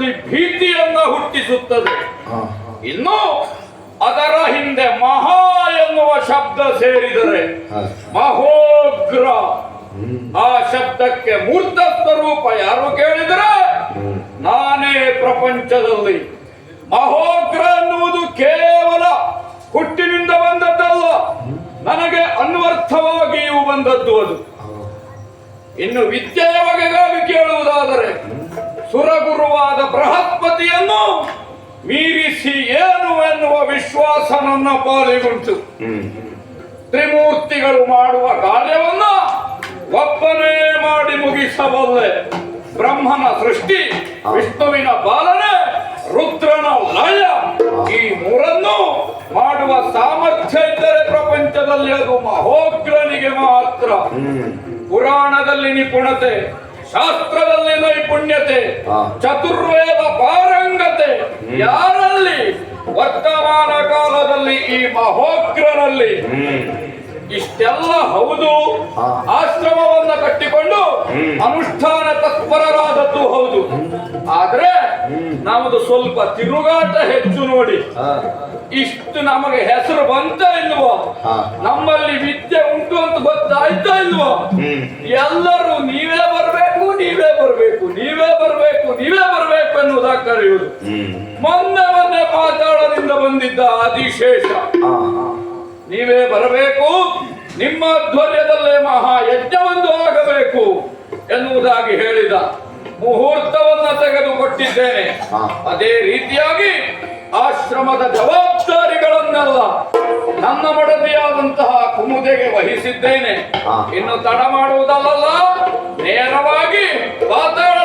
ಪ್ರಪಂಚದಲ್ಲಿ ಭೀತಿಯನ್ನ ಹುಟ್ಟಿಸುತ್ತದೆ. ಇನ್ನು ಅದರ ಹಿಂದೆ ಮಹಾ ಎನ್ನುವ ಶಬ್ದ ಸೇರಿದರೆ ಮಹೋಗ್ರ. ಆ ಶಬ್ದಕ್ಕೆ ಮೂರ್ತ ಸ್ವರೂಪ ಯಾರು ಕೇಳಿದರೆ ನಾನೇ ಪ್ರಪಂಚದಲ್ಲಿ. ಮಹೋಗ್ರ ಎನ್ನುವುದು ಕೇವಲ ಹುಟ್ಟಿನಿಂದ ಬಂದದ್ದಲ್ಲ. ನನಗೆ ಅನ್ವರ್ಥವಾಗಿಯೂ ಬಂದದ್ದು ಅದು. ಇನ್ನು ವಿದ್ಯೆಯ ಬಗೆಗಾಗಿ ಕೇಳುವುದಾದರೆ ಸುರಗುರುವಾದ ಬೃಹಸ್ಪತಿಯನ್ನು ಮೀರಿಸಿ ಏನು ಎನ್ನುವ ವಿಶ್ವಾಸ ನನ್ನ ಪಾಲಿಗುಂಟು. ತ್ರಿಮೂರ್ತಿಗಳು ಮಾಡುವ ಕಾರ್ಯವನ್ನ ಒಬ್ಬನೇ ಮಾಡಿ ಮುಗಿಸಬಲ್ಲೆ. ಬ್ರಹ್ಮನ ಸೃಷ್ಟಿ ವಿಷ್ಣುವಿನ ಪಾಲನೆ ರುದ್ರನ ಲಯ ಈ ಮೂರನ್ನು ಮಾಡುವ ಸಾಮರ್ಥ್ಯ ಇದ್ದರೆ ಪ್ರಪಂಚದಲ್ಲಿ ಅದು ಮಹೋಗ್ರನಿಗೆ ಮಾತ್ರ. ಪುರಾಣದಲ್ಲಿ ನಿಪುಣತೆ ಶಾಸ್ತ್ರದಲ್ಲಿ ನೈಪುಣ್ಯತೆ ಚತುರ್ವೇದ ಪಾರಂಗತೆ. ಯಾರಲ್ಲಿ? ವರ್ತಮಾನ ಕಾಲದಲ್ಲಿ ಈ ಮಹೋಗ್ರನಲ್ಲಿ. ಇಷ್ಟೆಲ್ಲ ಹೌದು. ಆಶ್ರಮವನ್ನ ಕಟ್ಟಿಕೊಂಡು ಅನುಷ್ಠಾನ ತತ್ಪರರಾದದ್ದು ಹೌದು. ಆದ್ರೆ ನಮ್ಮದು ಸ್ವಲ್ಪ ತಿರುಗಾಟ ಹೆಚ್ಚು ನೋಡಿ. ಇಷ್ಟು ನಮಗೆ ಹೆಸರು ಬಂತ ಇಲ್ವೋ? ನಮ್ಮಲ್ಲಿ ವಿದ್ಯೆ ಉಂಟು ಅಂತ ಗೊತ್ತಾಯ್ತಾ ಇಲ್ವೋ? ಎಲ್ಲರೂ ನೀವೇ ಬರಬೇಕು. ನೀವೇ ಬರಬೇಕು ನೀವೇ ಬರಬೇಕು ನೀವೇ ಬರಬೇಕು ಎನ್ನುವುದಾಗಿ ಕರೆಯುವುದು. ಮೊನ್ನೆ ಮೊನ್ನೆ ಪಾತಾಳದಿಂದ ಬಂದಿದ್ದ ಆದಿಶೇಷ. ನೀವೇ ಬರಬೇಕು ನಿಮ್ಮ ಧ್ವರ್ಯದಲ್ಲೇ ಮಹಾ ಯಜ್ಞವೊಂದು ಆಗಬೇಕು ಎನ್ನುವುದಾಗಿ ಹೇಳಿದ ಮುಹೂರ್ತವನ್ನ ತೆಗೆದುಕೊಟ್ಟಿದ್ದೇನೆ. ಅದೇ ರೀತಿಯಾಗಿ ಆಶ್ರಮದ ಜವಾಬ್ದಾರಿಗಳನ್ನೆಲ್ಲ ನನ್ನ ಮಡದಿಯಾದಂತಹ ಕುಮುದೆಗೆ ವಹಿಸಿದ್ದೇನೆ. ಇನ್ನು ತಡ ಮಾಡುವುದಲ್ಲ ನೇರವಾಗಿ ಪಾತಾಳ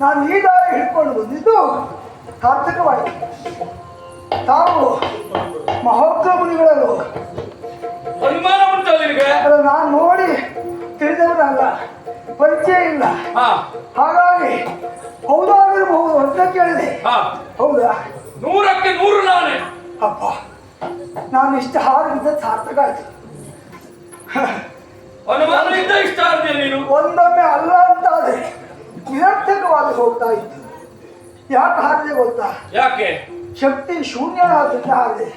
ನಾನು ಈ ದಾರಿ ಹಿಡ್ಕೊಂಡು ಬಂದಿದ್ದು ಸಾರ್ಥಕವಾಯಿತು ತಾವು ಮಹೋಗ್ರ ಮುನಿಗಳಲ್ಲೂ ಅನುಮಾನ ಉಂಟು ನಾನು ನೋಡಿ ತಿಳಿದವನಲ್ಲ ಪರಿಚಯ ಇಲ್ಲ. ಹಾಗಾಗಿ ಹೌದಾಗಿರಬಹುದು ಅಂತ ಕೇಳಿದೆ. ಹೌದಾ? ನೂರಕ್ಕೆ ನೂರು ನಾನೇ. ಅಪ್ಪ ನಾನು ಇಷ್ಟ ಹಾರಿದ್ದ ಸಾರ್ಥಕ ಆಯ್ತು. ಅನುಮಾನ ಇದ್ದ ಇಷ್ಟ ಆದ್ಯ ನೀನು? ಒಂದೊಮ್ಮೆ ಅಲ್ಲ ಅಂತಾದ್ರೆ ನಿರರ್ಥಕವಾಗಿ ಹೋಗ್ತಾ ಇತ್ತು ಯಾಕೆ ಹಾರಿದೆ ಗೊತ್ತಾ? ಯಾಕೆ? ಶಕ್ತಿ ಶೂನ್ಯ ಆದ್ರಿಂದ ಹಾರಿದೆ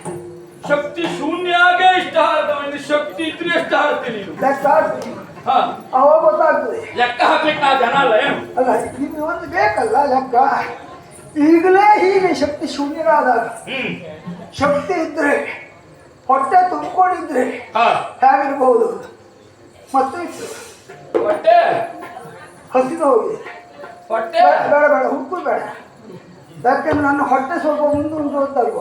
ಶಕ್ತಿ ಶೂನ್ಯಾಗೆ ಇಷ್ಟ ಆದ ಶಕ್ತಿ ಇದ್ರೆ ಎಷ್ಟು ಆಡ್ತೀನಿ ಲೆಕ್ಕ ಹಾಕ್ತೀನಿ. ಹಾ. ಅವಾಗ ಗೊತ್ತಾಗ್ತದೆ. ಲೆಕ್ಕ ಹಾಕ್ಲಿಕ್ಕೆ ನಾ ಜನ ಅಲ್ಲ ಏನು? ಅಲ್ಲ ಇನ್ನು ಒಂದು ಬೇಕಲ್ಲ ಲೆಕ್ಕ? ಈಗಲೇ ಹೀಗೆ ಶಕ್ತಿ ಶೂನ್ಯರಾದಾಗ ಶಕ್ತಿ ಇದ್ರೆ ಹೊಟ್ಟೆ ತುಂಬಿಕೊಂಡಿದ್ರೆ ಹಾ. ಹೇಗಿರ್ಬಹುದು ಮತ್ತೆ ಹೊಟ್ಟೆ? ಹಸಿದು ಹೋಗಿದೆ. ಹೊಟ್ಟೆ? ಬೇಡ ಬೇಡ ಬೇಡ ಬೇಡ. ಯಾಕೆಂದ್ರೆ ನನ್ನ ಹೊಟ್ಟೆ ಸ್ವಲ್ಪ ಮುಂದೆ ಉಂಟು ಅಂತಲ್ವ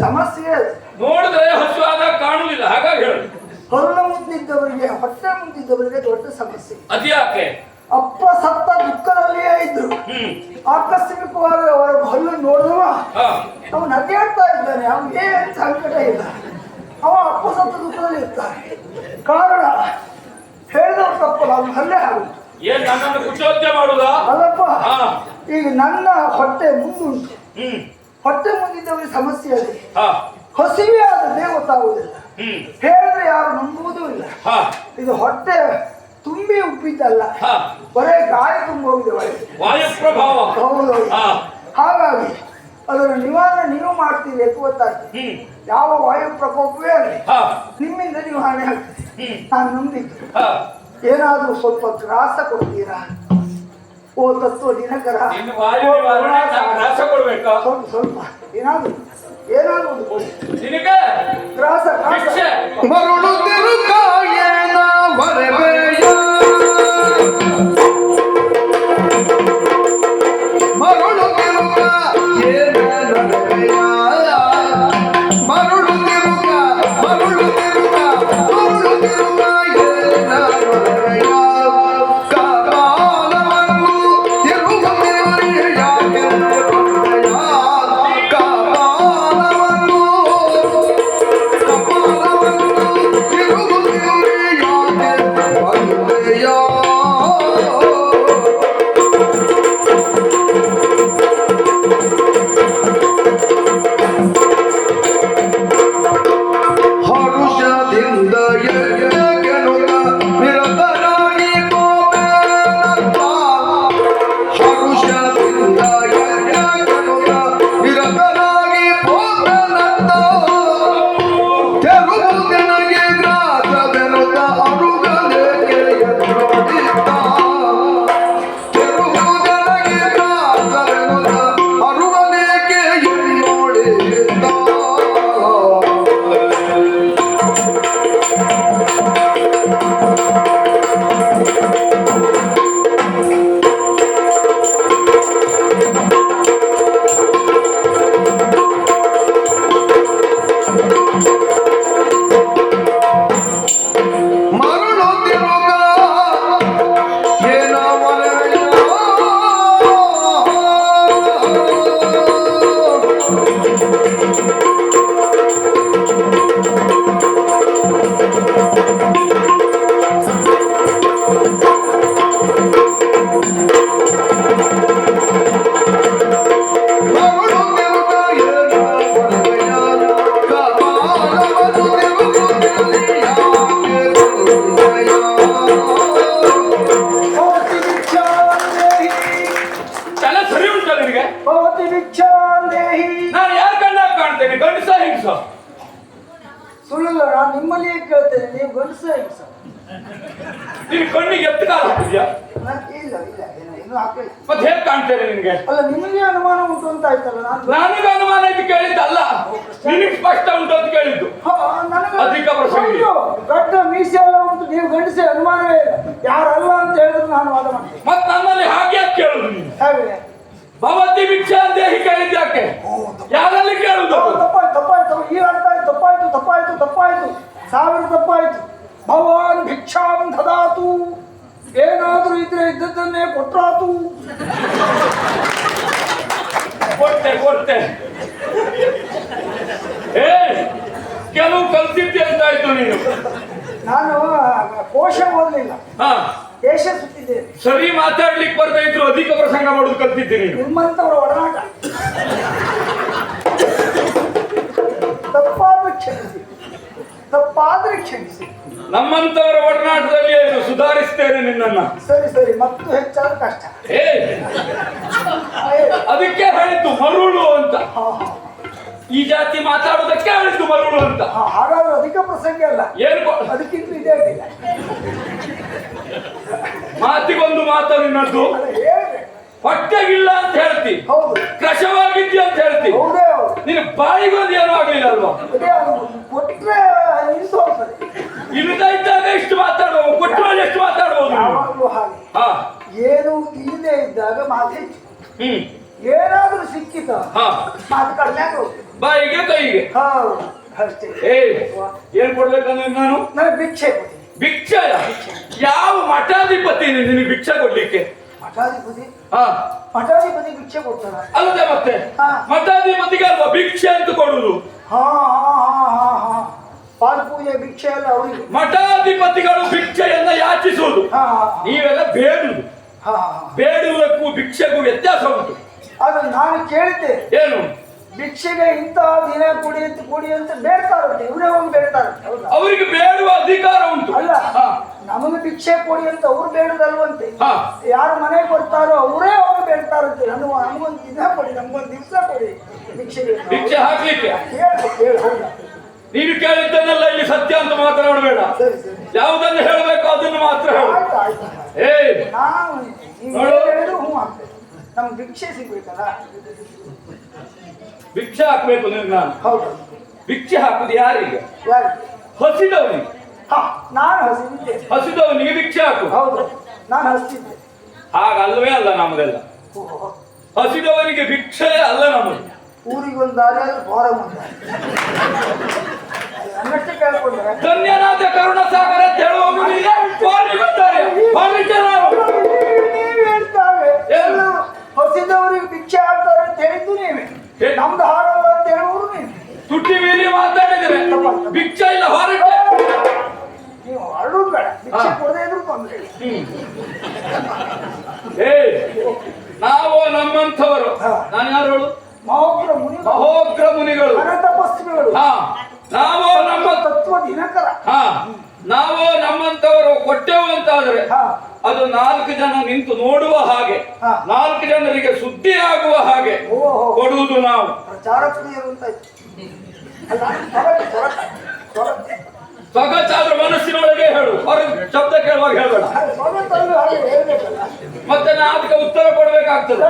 ಸಮಸ್ಯೆ ನೋಡಿದ್ರೆ ಕಾಣುವುದಿಲ್ಲ ಹಾಗಾಗಿ ಹೇಳು. ಹೊರಳ ಮುಂದಿದ್ದವರಿಗೆ ಹೊಟ್ಟೆ ಮುಂದಿದ್ದವರಿಗೆ ದೊಡ್ಡ ಸಮಸ್ಯೆ. ಅದ್ಯಾಕೆ ಅಪ್ಪ ಸತ್ತ ದುಃಖದಲ್ಲಿಯೇ ಇದ್ರು. ಆಕಸ್ಮಿಕವಾಗಿ ಅವರ ಹಲ್ಲು ನೋಡಿದವ ಅವ್ನು ನಗೆಯಾಡ್ತಾ ಇದ್ದಾನೆ ಅವನಿಗೆ ಏನು ಸಂಕಟ ಇಲ್ಲ. ಅವ ಅಪ್ಪ ಸತ್ತ ದುಃಖದಲ್ಲಿ ಇರ್ತಾನೆ ಕಾರಣ ಹೇಳಿದವರು ತಪ್ಪಲ್ಲ ಅವ್ನು ಹಲ್ಲೆ ಆಗುದು ಏನ್ ನನ್ನನ್ನು ಕುಚೋದ್ಯ ಮಾಡುದಾ? ಅಲ್ಲಪ್ಪ ಈಗ ನನ್ನ ಹೊಟ್ಟೆ ಮುಂದುಂಟು. ಹ್ಮ್. ಹೊಟ್ಟೆ ಮುಂದಿದ್ದವರಿಗೆ ಸಮಸ್ಯೆ ಅಲ್ಲಿ ಹಾ. ಹಸಿವೆ ಆದದ್ದೇ ಗೊತ್ತಾಗುವುದಿಲ್ಲ ಹ್ಮ್. ಹೇಳಿದ್ರೆ ಯಾರು ನಂಬುವುದೂ ಇಲ್ಲ. ಇದು ಹೊಟ್ಟೆ ತುಂಬಿ ಉಪ್ಪಿದ್ದಲ್ಲ. ಬರೇ ಗಾಳಿ ತುಂಬೋಗಿದೆ ಒಳಗೆ ಪ್ರಭಾವ ಹೌದು ಹಾಗಾಗಿ ಅದರ ನಿವಾರಣೆ ನೀವು ಮಾಡ್ತೀರಿ ಅಂತ ಗೊತ್ತಾಗ್ತದೆ. ಯಾವ ವಾಯು ಪ್ರಕೋಪವೇ ಆಗಲಿ ನಿಮ್ಮಿಂದ ನಿವಾರಣೆ ಆಗ್ತದೆ. ನಾನು ನಂಬಿದ್ದು. ಏನಾದರೂ ಸ್ವಲ್ಪ ತ್ರಾಸ ಕೊಡ್ತೀರಾ ಓ ತತ್ವ ದಿನಕರ ಸ್ವಲ್ಪ ಸ್ವಲ್ಪ. ಏನಾದರೂ ಏನಾದರೂ ಒಂದು ಕೊಡಿ. ನಿನಗೆ ತ್ರಾಸ ಭಿಕ್ಷೆ. ತ್ರಾಸ ನಾನು ಯಾರ ಕಣ್ಣ ಕಾಣ್ತೇನೆ? ಗಂಡಸ ಹಿಂಗ್ಸ ಸುಳ್ಳಿಲ್ಲ ನಾನು ನಿಮ್ಮಲ್ಲಿಯೇ ಕೇಳ್ತೇನೆ? ನೀವು ಗಂಡಸ ಹೆಂಗಸ ನಿನ್ ಕಣ್ಣಿಗೆ ಎತ್ತು ಕಾಲ ಹಾಕಿದ್ಯಾ? ಇಲ್ಲ ಇಲ್ಲ ಏನು ಇನ್ನೂ ಹಾಕಿಲ್ಲ. ಮತ್ತೆ ಹೇಗ್ ಕಾಣ್ತೇನೆ ನಿನ್ಗೆ? ಅಲ್ಲ ನಿಮಗೆ ಅನುಮಾನ ಉಂಟು ಅಂತ ಆಯ್ತಲ್ಲ ನಾನು ನನಗೆ ಅನುಮಾನ ಇದು ಕೇಳಿದ್ದಲ್ಲ ನಿನಗೆ ಸ್ಪಷ್ಟ ಉಂಟು ಅಂತ ಕೇಳಿದ್ದು. ಹಾ, ನನಗೆ- ಅಧಿಕ ಪ್ರಸಂಗಿ. ಹೌದು, ಗಡ್ಡ ಮೀಸೆ ಎಲ್ಲ ಉಂಟು. ನೀವು ಗಂಡಸೆ ಅನುಮಾನವೇ ಇಲ್ಲ. ಯಾರಲ್ಲ ಅಂತ ಹೇಳಿದ್ರೆ ನಾನು ವಾದ ಮಾಡ್ತೀನಿ. ಮತ್ತೆ ನನ್ನಲ್ಲಿ ಹಾಗೆ ಯಾಕೆ ಕೇಳುದು ನೀನು? ಹೇಗೆ? ಭವತಿ ಭಿಕ್ಷಾ ದೇಹಿ ಇದ್ಯಾಕೆ ಯಾಕೆ? ಯಾರಲ್ಲಿ ಕೇಳುದು? ತಪ್ಪಾಯ್ತು ತಪ್ಪಾಯ್ತು. ಈ ಅರ್ಥ ಆಯ್ತು ತಪ್ಪಾಯ್ತು ತಪ್ಪಾಯ್ತು ತಪ್ಪಾಯ್ತು. ಸಾವಿರ ತಪ್ಪಾಯ್ತು. ಭಗವಾನ್ ಭಿಕ್ಷಾಂ ದದಾತು ಏನಾದ್ರೂ ಇದ್ರೆ ಇದ್ದದ್ದನ್ನೇ ಕೊಟ್ರಾತು. ಕೊಡ್ತೆ ಕೊಡ್ತೆ ಏ ಕೆಲವು ಕಲ್ತಿದ್ದೆ ಅಂತ ಆಯ್ತು ನೀನು ನಾನು ಕೋಶ ಓದಲಿಲ್ಲ. ಹಾ. ದೇಶ ಸುತ್ತಿದ್ದೇನೆ ಸರಿ ಮಾತಾಡ್ಲಿಕ್ಕೆ ಬರ್ತಾ ಇದ್ರು ಅಧಿಕ ಪ್ರಸಂಗ ಮಾಡೋದು ಕಲ್ತಿದ್ದೀನಿ ನಿಮ್ಮಂತವರ ಒಡನಾಟ. ತಪ್ಪಾದ್ರೆ ಕ್ಷಮಿಸಿ. ತಪ್ಪಾದ್ರೆ ಕ್ಷಮಿಸಿ. ನಮ್ಮಂತವರ ಒಡನಾಟದಲ್ಲಿ ಏನು ಸುಧಾರಿಸ್ತೇನೆ ನಿನ್ನನ್ನ. ಸರಿ ಸರಿ ಮತ್ತು ಹೆಚ್ಚಾದ ಕಷ್ಟ. ಏ ಅದಕ್ಕೆ ಹೇಳಿದ್ದು ಮರುಳು ಅಂತ. ಈ ಜಾತಿ ಮಾತಾಡೋದಕ್ಕೆ ಹೇಳಿದ್ದು ಮರುಳು ಅಂತ. ಹಾಗಾದ್ರೆ ಅಧಿಕ ಪ್ರಸಂಗ ಅಲ್ಲ. ಏನು? ಅದಕ್ಕಿಂತ ಇದೇ ಮಾತಿಗೊಂದು ಮಾತು ನಿನ್ನದ್ದು ಹೊಟ್ಟೆಗಿಲ್ಲ ಅಂತ ಹೇಳ್ತಿ. ಹೌದು. ಕೃಶವಾಗಿದ್ಯ ಅಂತ ಹೇಳ್ತಿ. ನಿನ್ನ ಬಾಯಿಗೊಂದು ಏನೂ ಆಗ್ಲಿಲ್ಲ ಅಲ್ವಾ? ಇಲ್ಲದ ಇದ್ದಾಗ ಎಷ್ಟು ಮಾತಾಡುವ ಕೊಟ್ಟು ಎಷ್ಟು ಹಾ. ಏನು ಇಲ್ಲದೆ ಇದ್ದಾಗ ಮಾತು ಹ್ಮ್. ಏನಾದ್ರೂ ಸಿಕ್ಕಿತ? ಹಾ. ಮಾತು ಕಡಿಮೆ ಬಾಯಿಗೆ ಕೈಗೆ? ಹಾ ಅಷ್ಟೇ. ಏನ್ ಕೊಡ್ಬೇಕಂದ್ರೆ ನಾನು? ನನಗೆ ಭಿಕ್ಷೆ ಕೊಡಿ ಭಿಕ್ಷಯ. ಯಾವ ಮಠಾಧಿಪತಿ ನೀನು ನಿನಗೆ ಭಿಕ್ಷೆ ಕೊಡ್ಲಿಕ್ಕೆ? ಮಠಾಧಿಪತಿ? ಹಾ. ಮಠಾಧಿಪತಿ ಭಿಕ್ಷೆ ಕೊಡ್ತಾರ? ಅಲ್ಲದೆ ಮತ್ತೆ? ಹಾ. ಮಠಾಧಿಪತಿಗೆ ಅಲ್ವಾ ಭಿಕ್ಷೆ ಅಂತ ಕೊಡುದು? ಹಾ ಹಾ ಹಾ ಹಾ ಹಾ. ಪಾದ ಪೂಜೆ ಭಿಕ್ಷೆ ಎಲ್ಲ ಅವರಿಗೆ. ಮಠಾಧಿಪತಿಗಳು ಭಿಕ್ಷೆಯನ್ನ ಯಾಚಿಸುವುದು? ನೀವೆಲ್ಲ ಬೇಡುದು. ಬೇಡುವುದಕ್ಕೂ ಭಿಕ್ಷೆಗೂ ವ್ಯತ್ಯಾಸ ಉಂಟು. ಅದು ನಾನು ಕೇಳಿದ್ದೆ. ಏನು? ಭಿಕ್ಷೆಗೆ ಇಂತಹ ದಿನ ಕೊಡಿ ಅಂತ ಕೊಡಿ ಅಂತ ಬೇಡ್ತಾರಂತೆ. ಇವರೇ ಹೋಗಿ ಬೇಡ್ತಾರಂತೆ ಹೌದಾ? ಅವರಿಗೆ ಬೇಡುವ ಅಧಿಕಾರ ಉಂಟು. ಅಲ್ಲ. ನಮಗೆ ಭಿಕ್ಷೆ ಕೊಡಿ ಅಂತ ಅವ್ರು ಬೇಡದಲ್ವಂತೆ. ಯಾರು ಮನೆಗೆ ಕೊಡ್ತಾರೋ ಅವರೇ ಅವ್ರು ಬೇಡ್ತಾರಂತೆ. ನಾನು ನಮ್ಗೊಂದು ದಿನ ಕೊಡಿ ನಮ್ಗೊಂದು ದಿವಸ ಕೊಡಿ ಭಿಕ್ಷೆಗೆ. ಭಿಕ್ಷೆ ಹಾಕ್ಲಿಕ್ಕೆ? ನೀನು ಕೇಳಿದ್ದನ್ನೆಲ್ಲ ಇಲ್ಲಿ ಸತ್ಯ ಅಂತ ಮಾತನಾಡಬೇಡ ಯಾವುದನ್ನು ಹೇಳಬೇಕು ಅದನ್ನು ಮಾತ್ರ ಹೇಳು. ನಾವು ನಮ್ಗೆ ಭಿಕ್ಷೆ ಸಿಗ್ಬೇಕಲ್ಲ? ಭಿಕ್ಷೆ ಹಾಕ್ಬೇಕು ನಿನಗೆ ನಾನು. ಹೌದು. ಭಿಕ್ಷೆ ಹಾಕುದು ಯಾರಿಗೆ? ಯಾರು? ಹಸಿದವನಿಗೆ ಹಾ ನಾನು ಹಸಿದ್ದೆ ಹಸಿದವನಿಗೆ ಭಿಕ್ಷೆ ಹಾಕು. ಹೌದು ನಾನು ಹಸಿದ್ದೆ ಹಾಗಲ್ವೇ ಅಲ್ಲ ನಮ್ಮದೆಲ್ಲ. ಹಸಿದವನಿಗೆ ಭಿಕ್ಷೆ ಅಲ್ಲ ನಮ್ಮದು. ಊರಿಗೆ ಒಂದು ದಾರಿ ಆದ್ರೆ ಕೇಳ್ಕೊಂಡ್ರೆ ಧನ್ಯನಾದ ಕರುಣಸಾಗರ ಅಂತ ಹೇಳುವವನು ನೀನೇ. ಫೋನಿಗೆ ಬರ್ತಾರೆ. ನಮ್ದು ಹಾರಲ್ಲ ಅಂತ ಹೇಳುವರು ನೀನು? ತುಟ್ಟಿ ಮೀರಿ ಮಾತಾಡಿದ್ರೆ ಭಿಕ್ಷ ಇಲ್ಲ ಹೊರಗೆ ನೀವು ಹರಡುದು ಬೇಡ. ಭಿಕ್ಷೆ. ಕೊಡದೇ ಇದ್ರು ತೊಂದ್ರೆ ನಾವು ನಮ್ಮಂಥವರು. ನಾನು ಯಾರು ಹೇಳು ಮಹೋಗ್ರ ಮುನಿ ಮಹೋಗ್ರ ಮುನಿಗಳು. ತಪಸ್ವಿಗಳು ನಾವು ನಮ್ಮ ತತ್ವ ದಿನಕರ. ಹಾ. ನಾವು ನಮ್ಮಂಥವರು ಕೊಟ್ಟೆವು ಅಂತಾದ್ರೆ ಹಾ. ಅದು ನಾಲ್ಕು ಜನ ನಿಂತು ನೋಡುವ ಹಾಗೆ. ನಾಲ್ಕು ಜನರಿಗೆ ಸುದ್ದಿ ಆಗುವ ಹಾಗೆ ಓಹೋ. ಕೊಡುವುದು ನಾವು. ಅಂತ ಸ್ವಗತಾದ್ರೂ ಮನಸ್ಸಿನೊಳಗೆ ಹೇಳು. ಹೊರಗೆ ಶಬ್ದ ಕೇಳುವಾಗ ಹೇಳಬೇಡ. ಮತ್ತೆ ನಾ ಅದಕ್ಕೆ ಉತ್ತರ ಕೊಡ್ಬೇಕಾಗ್ತದೆ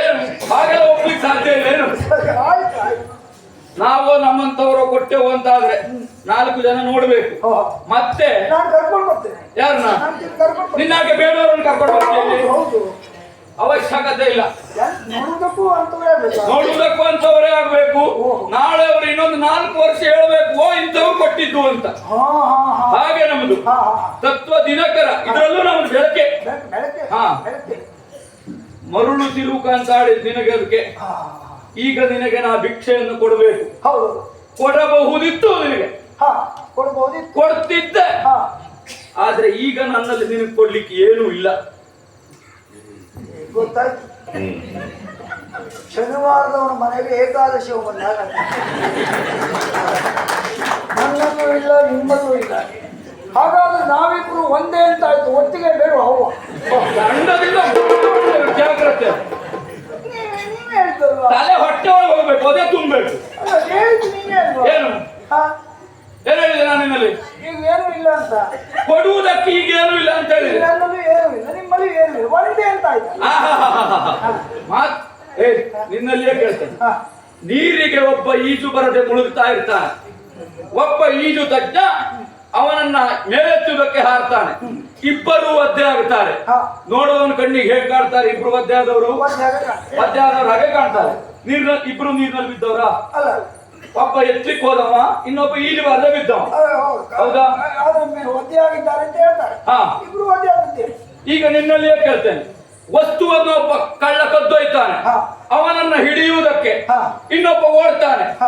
ಏನು ಹಾಗೆಲ್ಲ ಒಪ್ಲಿಕ್ಕೆ ಸಾಧ್ಯ ಇಲ್ಲ ಏನು? ನಾವು ನಮ್ಮಂತವರು ಕೊಟ್ಟೆವು ಅಂತಾದ್ರೆ ನಾಲ್ಕು ಜನ ನೋಡ್ಬೇಕು. ಮತ್ತೆ ನಾನು ಕರ್ಕೊಂಡು ಬರ್ತೇನೆ ಯಾರನ್ನ. ನಿನ್ನಾಗೆ ಬೇಡವರನ್ನು ಕರ್ಕೊಂಡು ಬರ್ತೀನಿ ಅವಶ್ಯಕತೆ ಇಲ್ಲ. ನೋಡಬೇಕು ನೋಡುವುದಕ್ಕೂ ಅಂತವರೇ ಆಗ್ಬೇಕು. ನಾಳೆ ಅವರು ಇನ್ನೊಂದು ನಾಲ್ಕು ವರ್ಷ ಹೇಳ್ಬೇಕು. ಓ ಇಂಥವ್ರು ಕೊಟ್ಟಿದ್ದು ಅಂತ. ಹಾಗೆ ನಮ್ದು. ತತ್ವ ದಿನಕರ. ಇದರಲ್ಲೂ ನಮ್ದು ಬೆಳಕೆ. ಹಾ. ಮರುಳು ತಿರುಕ ಅಂತ ಆಡಿದ್ ನಿನಗೆ ಅದಕ್ಕೆ. ಈಗ ನಿನಗೆ ನಾ ಭಿಕ್ಷೆಯನ್ನು ಕೊಡಬೇಕು. ಹೌದು. ಕೊಡಬಹುದಿತ್ತು ನಿನಗೆ. ಹಾ ಕೊಡ್ತಿದ್ದೆ. ಹಾ. ಆದ್ರೆ ಈಗ ನನ್ನಲ್ಲಿ ನಿನಗೆ ಕೊಡ್ಲಿಕ್ಕೆ ಏನೂ ಇಲ್ಲ. ಗೊತ್ತಾಯ್ತು. ಶನಿವಾರದವನ ಮನೆಗೆ ಏಕಾದಶಿ ಬಂದಾಗ ನನ್ನದು ಇಲ್ಲ ನಿಮ್ಮದು ಇಲ್ಲ. ಹಾಗಾದ್ರೆ ನಾವಿಬ್ರು ಒಂದೇ ಅಂತ ಆಯ್ತು. ಒಟ್ಟಿಗೆ ಬೇಡ ತಲೆ ಹೊಟ್ಟೆ ಒಳಗೆ ಹೋಗ್ಬೇಕು ಅದೇ ತುಂಬಬೇಕು. ಏನು? ಏನು ಹೇಳಿದೆ ನಾನು ನಿಮ್ಮಲ್ಲಿ ಈಗ ಏನು ಇಲ್ಲ ಅಂತ. ಕೊಡುವುದಕ್ಕೆ ಈಗ ಏನು ಇಲ್ಲ ಅಂತ ಹೇಳಿ ನನ್ನಲ್ಲೂ ಏನು ಇಲ್ಲ ನಿಮ್ಮಲ್ಲಿ ಏನು ಇಲ್ಲ. ಒಂದೇ ಅಂತ ಆಯ್ತು. ಮಾತ್ ಏ ನಿನ್ನಲ್ಲಿಯೇ ಕೇಳ್ತೇನೆ. ನೀರಿಗೆ ಒಬ್ಬ ಈಜು ಬರದೆ ಮುಳುಗ್ತಾ ಇರ್ತಾನೆ. ಒಬ್ಬ ಈಜು ತಜ್ಞ ಅವನನ್ನ ಮೇಲೆತ್ತುವುದಕ್ಕೆ ಹಾರ್ತಾನೆ. ಇಬ್ಬರು ಒದ್ದೆ ಆಗುತ್ತಾರೆ ಹಾ. ನೋಡುವವನ ಕಣ್ಣಿಗೆ ಹೇಗೆ ಕಾಣ್ತಾರೆ? ಇಬ್ರು ಒದ್ದೆ ಆದವರು? ಒದ್ದೆ ಆದವ್ರು ಹಾಗೆ ಕಾಣ್ತಾರೆ. ನೀರ್ನ ಇಬ್ರು ನೀರ್ನಲ್ಲಿ ಬಿದ್ದವರ? ಅಲ್ಲ. ಒಬ್ಬ ಎತ್ತಲಿಕ್ಕೆ ಹೋದವ ಇನ್ನೊಬ್ಬ ಈಜು ಬರದೆ ಬಿದ್ದವ ಹೌದು. ಒದ್ದೆ ಆಗಿದ್ದಾರೆ ಅಂತ ಹೇಳ್ತಾರೆ. ಇಬ್ರು ಒದ್ದೆ ಈಗ ನಿನ್ನಲ್ಲಿಯೇ ಕೇಳ್ತೇನೆ. ವಸ್ತುವನ್ನು ಒಬ್ಬ ಕಳ್ಳ ಕದ್ದೊಯ್ತಾನೆ. ಅವನನ್ನ ಹಿಡಿಯುವುದಕ್ಕೆ. ಇನ್ನೊಬ್ಬ ಓಡ್ತಾನೆ.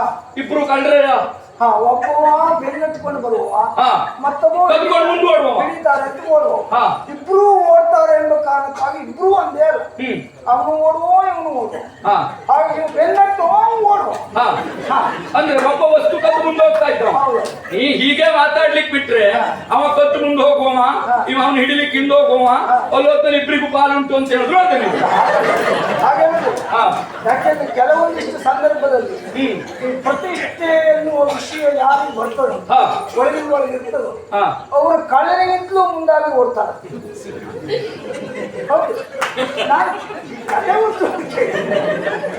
ಇಬ್ರು ಕಳ್ಳರೆಯ ಹಾ ಒಬ್ಬವ ಬೆನ್ನಟ್ಕೊಂಡು ಬರುವ. ಹಾ. ಮತ್ತೊಬ್ಬ ಓಡುವ. ಹಿಡಿತಾರೆ ಅಂತ ಓಡುವ. ಇಬ್ರು ಓಡ್ತಾರೆ ಎಂಬ ಕಾರಣಕ್ಕಾಗಿ ಇಬ್ರು ಒಂದೇ ಅಲ್ಲ. ಅವನು ಓಡುವ ಇವನು ಓಡುವ. ಹಾಗೆ ಇವ್ನು ಬೆನ್ನಟ್ಟು ಅವನು ಓಡುವ. ಹಾ. ಹಾ. ಅಂದ್ರೆ ಒಬ್ಬ ವಸ್ತು ಕದ್ದು ಮುಂದೆ ಹೋಗ್ತಾ ಇದ್ದ. ನೀ ಹೀಗೆ ಮಾತಾಡ್ಲಿಕ್ಕೆ ಬಿಟ್ರೆ ಅವ ಕತ್ತು ಮುಂದೆ ಹೋಗುವ. ಇವ ಅವನು ಹಿಡಿಲಿಕ್ಕೆ ಹಿಂದೆ ಹೋಗುವ ಅಲ್ಲಿ ಹೋಗ್ತಾನೆ ಇಬ್ರಿಗೂ ಪಾಲುಂಟು ಅಂತ ಹೇಳಿದ್ರು ಅದೇ ನೀವು. ಹಾಗೆ ಯಾಕೆಂದ್ರೆ ಕೆಲವೊಂದಿಷ್ಟು ಸಂದರ್ಭದಲ್ಲಿ ಈ ಪ್ರತಿಷ್ಠೆ ಎನ್ನುವ ವಿಷಯ ಯಾರಿಗೆ ಬರ್ತದೋ ಹಾ. ಒಳಗಿನ ಒಳಗೆ ಇರ್ತದೋ ಅವರು ಕಳ್ಳನಿಗಿಂತಲೂ ಮುಂದಾಗಿ ಓಡ್ತಾರೆ.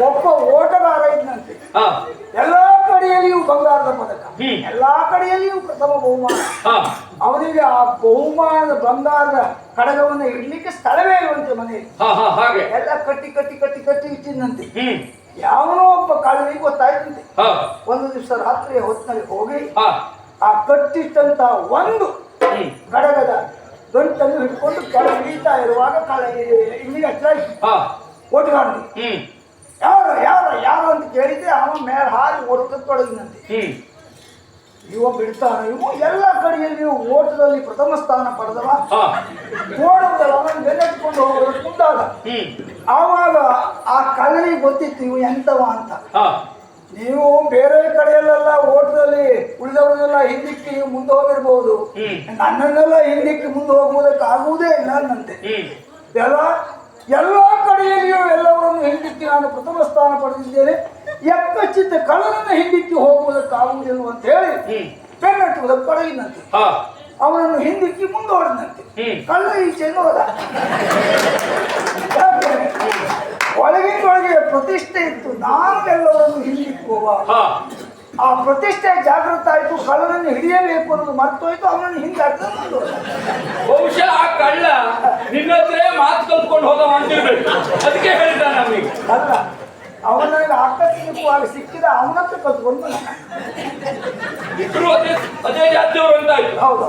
ಒಬ್ಬ ಓಟಗಾರ ಇದ್ದಂತೆ ಹಾ. ಎಲ್ಲಾ ಕಡೆಯಲ್ಲಿಯೂ ಬಂಗಾರದ ಪದಕ. ಎಲ್ಲಾ ಕಡೆಯಲ್ಲಿಯೂ ಪ್ರಥಮ ಬಹುಮಾನ. ಅವನಿಗೆ ಆ ಬಹುಮಾನದ ಬಂಗಾರದ ಕಡಗವನ್ನು ಇಡ್ಲಿಕ್ಕೆ ಸ್ಥಳವೇ ಇರುವಂತೆ ಮನೆಯಲ್ಲಿ. ಎಲ್ಲ ಕಟ್ಟಿ ಕಟ್ಟಿ ಕಟ್ಟಿ ಕಟ್ಟಿ ಇಟ್ಟಿದ್ದಂತೆ ಯಾವನೋ ಒಬ್ಬ ಕಳ್ಳನಿಗೆ ಗೊತ್ತಾಯ್ತಂತೆ. ಒಂದು ದಿವಸ ರಾತ್ರಿ ಹೊತ್ತಿನಲ್ಲಿ ಹೋಗಿ ಆ ಕಟ್ಟಿಟ್ಟಂತ ಒಂದು ಕಡಗದ ಗಂಟನ್ನು ಹಿಡ್ಕೊಂಡು ಕೆಳಗೆ ಹಿಡಿತಾ ಇರುವಾಗ ಕಾಲ ಇಲ್ಲಿಗೆ ಹತ್ತಿರ ಹ್ಮ್. ಯಾರು ಯಾರು ಯಾರು ಅಂತ ಕೇಳಿದ್ರೆ ಅವನ ಮೇಲೆ ಹಾರಿ ಓಡತೊಡಗಿನಂತೆ ತೊಡಗಿನಂತೆ. ಇವ ಬಿಡ್ತಾನ ಇವು ಎಲ್ಲ ಕಡೆಯಲ್ಲಿ ಓಟದಲ್ಲಿ ಪ್ರಥಮ ಸ್ಥಾನ ಪಡೆದವ. ಹಾ. ಓಡುವುದಲ್ಲ ಅವನು ಬೆನ್ನಟ್ಕೊಂಡು ಹೋಗೋದು ಮುಂದಾದ. ಆವಾಗ ಆ ಕಳ್ಳನಿಗೆ ಗೊತ್ತಿತ್ತು ಇವು ಎಂತವ ಅಂತ. ನೀವು ಬೇರೆ ಕಡೆಯಲ್ಲೆಲ್ಲ ಓಟದಲ್ಲಿ ಉಳಿದವರೆಲ್ಲ ಹಿಂದಿಕ್ಕಿ ಮುಂದೆ ಹೋಗಿರ್ಬೋದು. ಹ್ಮ್. ನನ್ನನ್ನೆಲ್ಲ ಹಿಂದಿಕ್ಕಿ ಮುಂದೆ ಹೋಗುವುದಕ್ಕೆ ಆಗುವುದೇ ಇಲ್ಲ ಅನ್ನಂತೆ ಹ್ಮ್. ಎಲ್ಲ ಎಲ್ಲ ಕಡೆಯಲ್ಲಿಯೂ ಎಲ್ಲವರನ್ನು ಹಿಂದಿಕ್ಕಿ ನಾನು ಪ್ರಥಮ ಸ್ಥಾನ ಪಡೆದಿದ್ದೇನೆ ಎಕ್ಕಚ್ಚಿದ್ದ ಕಳ್ಳನನ್ನು ಹಿಂದಿಕ್ಕಿ ಹೋಗುವುದಕ್ಕಾಗುವುದಿಲ್ಲ ಅಂತ ಹೇಳಿ ಹ್ಮ್. ಕೊಡಗಿನಂತೆ ಅವನನ್ನು ಹಿಂದಿಕ್ಕಿ ಮುಂದೋಡಿದಂತೆ. ಕಳ್ಳ ಈಚೆ ಹೋದ? ಒಳಗಿನೊಳಗೆ ಪ್ರತಿಷ್ಠೆ ಇತ್ತು ನಾನು ಎಲ್ಲವರನ್ನು ಹಿಂದಿಕ್ಕುವ ಆ ಪ್ರತಿಷ್ಠೆ ಜಾಗೃತ ಆಯ್ತು ಕಳ್ಳನನ್ನು ಹಿಡಿಯಬೇಕು ಅನ್ನೋದು ಮರ್ತೋಯ್ತು ಅವನನ್ನು ಹಿಂದೆ. ಬಹುಶಃ ಆ ಕಳ್ಳ ನಿನ್ನ ಹತ್ರ ಮಾತು ಕಲ್ತ್ಕೊಂಡು ಹೋದವ ಅಂತಿರ್ಬೇಕು ಅದಕ್ಕೆ ಹೇಳಿದ ನಮಗೆ ಅಲ್ಲ ಅವನಿಗೆ ಆಕಸ್ಮಿಕವಾಗಿ ಸಿಕ್ಕಿದ ಅವನತ್ರ ಕಲ್ತ್ಕೊಂಡು. ಇಬ್ರು ಅದೇ ಅದೇ ಜಾತಿಯವರು ಅಂತ ಹೌದು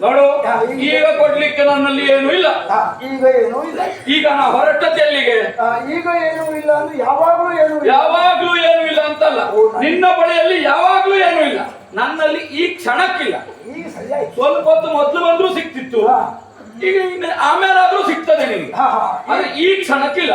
ನೋಡು ಈಗ. ಕೊಡ್ಲಿಕ್ಕೆ ನನ್ನಲ್ಲಿ ಏನು ಇಲ್ಲ. ಈಗ ಏನು ಇಲ್ಲ. ಈಗ ನಾ ಹೊರಟದ್ದು ಎಲ್ಲಿಗೆ ಈಗ ಏನು ಇಲ್ಲ ಅಂದ್ರೆ ಯಾವಾಗಲೂ ಏನು ಯಾವಾಗ್ಲೂ ಏನು ಇಲ್ಲ ಅಂತಲ್ಲ. ನಿನ್ನ ಬಳಿಯಲ್ಲಿ ಯಾವಾಗ್ಲೂ ಏನು ಇಲ್ಲ. ನನ್ನಲ್ಲಿ ಈ ಕ್ಷಣಕ್ಕಿಲ್ಲ. ಸ್ವಲ್ಪ ಹೊತ್ತು ಮೊದಲು ಬಂದ್ರೂ ಸಿಕ್ತಿತ್ತು. ಈಗ ಆಮೇಲೆ ಆಮೇಲಾದ್ರೂ ಸಿಗ್ತದೆ ನಿಮ್ಗೆ ಆದ್ರೆ ಈ ಕ್ಷಣಕ್ಕಿಲ್ಲ.